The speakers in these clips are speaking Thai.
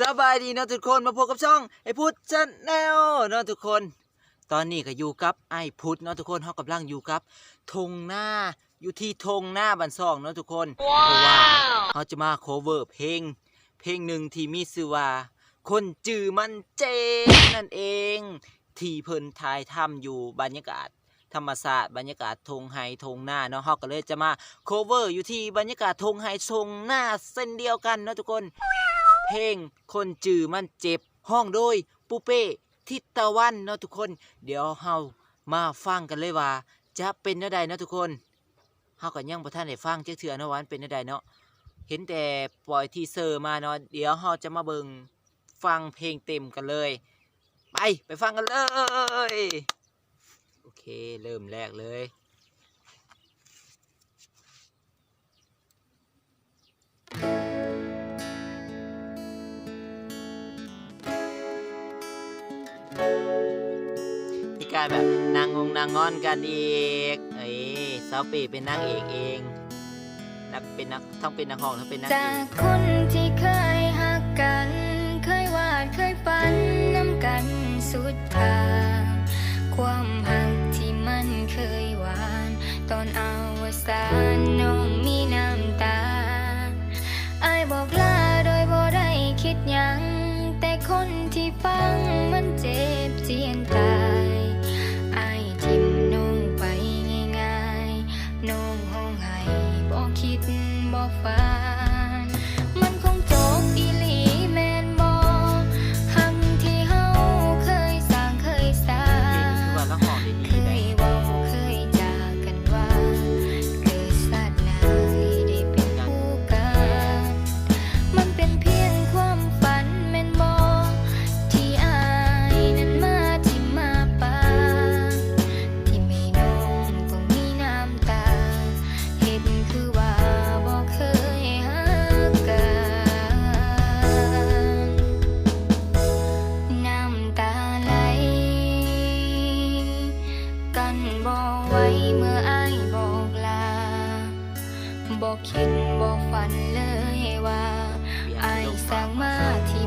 สบายดีเนาะทุกคนมาพบกับช่องไอ้พุทธชาแนลเนาะทุกคน ตอนนี้ก็อยู่กับไอ้พุทธเนาะทุกคนเฮากำลังอยู่กับธงหน้าอยู่ที่ธงหน้าบันซองเนาะทุกคนเพราะว่าเขาจะมาโคเวอร์เพลง เพลงหนึ่งที่มีชื่อว่า คนจือมันเจงนั่นเอง ที่เพิ่นถ่ายทำอยู่บรรยากาศธรรมศาสตร์บรรยากาศทงไฮทงหน้าเนาะเฮาก็เลยจะมาโคเวอร์อยู่ที่บรรยากาศทงไฮทงหน้าเส้นเดียวกันเนาะทุกคน เพลงคนจือมันเจ็บ ห้องโดยปูเป้ทิตะวันเนาะทุกคน เดี๋ยวเฮามาฟังกันเลยว่า จะเป็นแนวใดเนาะทุกคนเฮาก็ยังบ่ทันได้ฟังเจักเทื่อเนาะวามันเป็นแนวใดเนาะเห็นแต่ปล่อยทีเซอร์มาเนาะเดี๋ยวเฮาจะมาเบิ่งฟังเพลงเต็มกันเลย ไปไปฟังกันเลย โอเค เริ่มแรกเลย มีการแบบนางงงนางงอนกันอีก เอ้ยสาวปีเป็นนางเอกเองนักเป็นนักทั้งเป็นนักห้องทั้งเป็นนางเอจากกคนที่เคยหักกัน เคยวาดเคยฝันน้ำกันสุดทาง ความหักที่มันเคยหวาน ตอนอาวสานน้องมีน้ำตาอายบอกลาโดยบ่ได้คิดหยัง แต่คนที่ฟังมันจ บ่ ไว้เมื่ออายบอกลา บอกคิดบอกฝันเลยว่าอายสั่งมาที่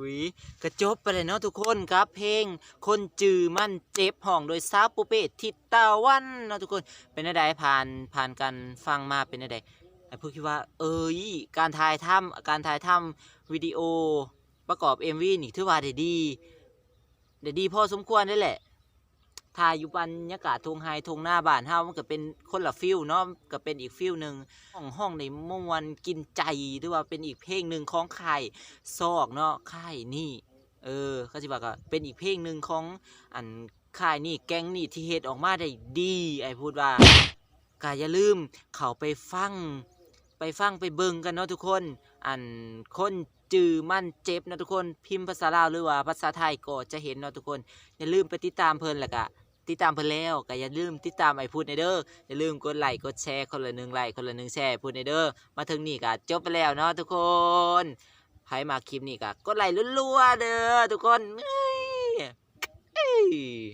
หุยกระจบไปเลยเนาะทุกคนครับ เพลงคนจือมันเจ็บห้องโดยซาวปุเป้ทิศตะวันเนาะทุกคนเป็นอะไรผ่านผ่านการฟังมาเป็นอะไรไอ้พวกคิดว่า เอ้ยการถ่ายทำการถ่ายทำวิดีโอประกอบ MV นี่ถือว่าได้ดีได้ดีพอสมควรได้แหละ ถ่ายอยู่บรรยากาศทงไฮทงหน้าบ้านเฮามันก็เป็นคนละฟิลเนาะก็เป็นอีกฟิลหนึ่งห้องห้องในม่วนกินใจหรือว่าเป็นอีกเพลงหนึ่งของใครซอกเนาะค่ายนี่เออเขาสิว่าเป็นอีกเพลงหนึ่งของอันค่ายนี่แก๊งนี่ที่เฮ็ดออกมาได้ดี ไอ้พูดว่าก็อย่าลืมเข้าไปฟังไปฟังไปเบิ่งกันเนาะทุกคน อันคน จือมั่นเจ็บนะทุกคนพิมพ์ภาษาลาวหรือว่าภาษาไทยก็จะเห็นเนาะทุกคน อย่าลืมไปติดตามเพิ่นแหละก็ติดตามเพิ่นแล้วก็อย่าลืมติดตามไอ้พูดในเด้ออย่าลืมกดไลค์กดแชร์คนละหนึ่งไลค์คนละหนึ่งแชร์พูดในเด้อมาถึงนี่ก็จบไปแล้วเนาะทุกคนใครมาคลิปนี้ก็กดไลค์รัวๆเด้อทุกคน